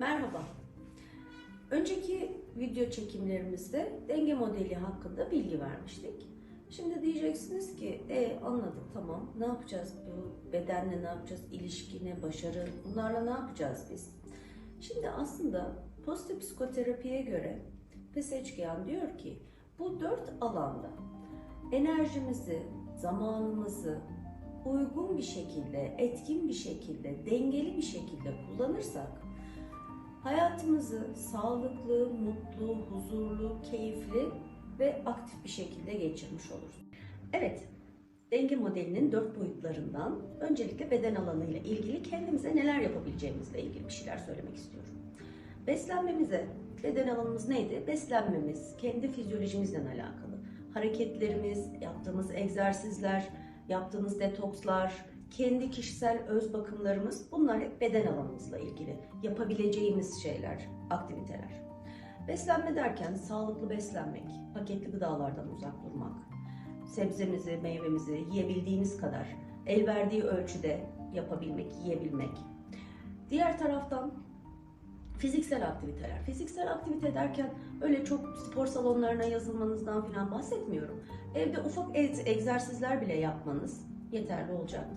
Merhaba. Önceki video çekimlerimizde denge modeli hakkında bilgi vermiştik. Şimdi diyeceksiniz ki, e anladık tamam ne yapacağız bu bedenle ne yapacağız, ilişki ne, başarı bunlarla ne yapacağız biz? Şimdi aslında pozitif psikoterapiye göre Peseçkiyan diyor ki bu dört alanda enerjimizi, zamanımızı uygun bir şekilde, etkin bir şekilde, dengeli bir şekilde kullanırsak hayatımızı sağlıklı, mutlu, huzurlu, keyifli ve aktif bir şekilde geçirmiş oluruz. Evet, denge modelinin dört boyutlarından öncelikle beden alanıyla ilgili kendimize neler yapabileceğimizle ilgili bir şeyler söylemek istiyorum. Beslenmemize, beden alanımız neydi? Beslenmemiz, kendi fizyolojimizle alakalı. Hareketlerimiz, yaptığımız egzersizler, yaptığımız detokslar, kendi kişisel öz bakımlarımız bunlar hep beden alanımızla ilgili yapabileceğimiz şeyler, aktiviteler. Beslenme derken sağlıklı beslenmek, paketli gıdalardan uzak durmak, sebzemizi, meyvemizi yiyebildiğimiz kadar el verdiği ölçüde yapabilmek, yiyebilmek. Diğer taraftan fiziksel aktiviteler. Fiziksel aktivite derken öyle çok spor salonlarına yazılmanızdan falan bahsetmiyorum. Evde ufak egz- egzersizler bile yapmanız yeterli olacaktır.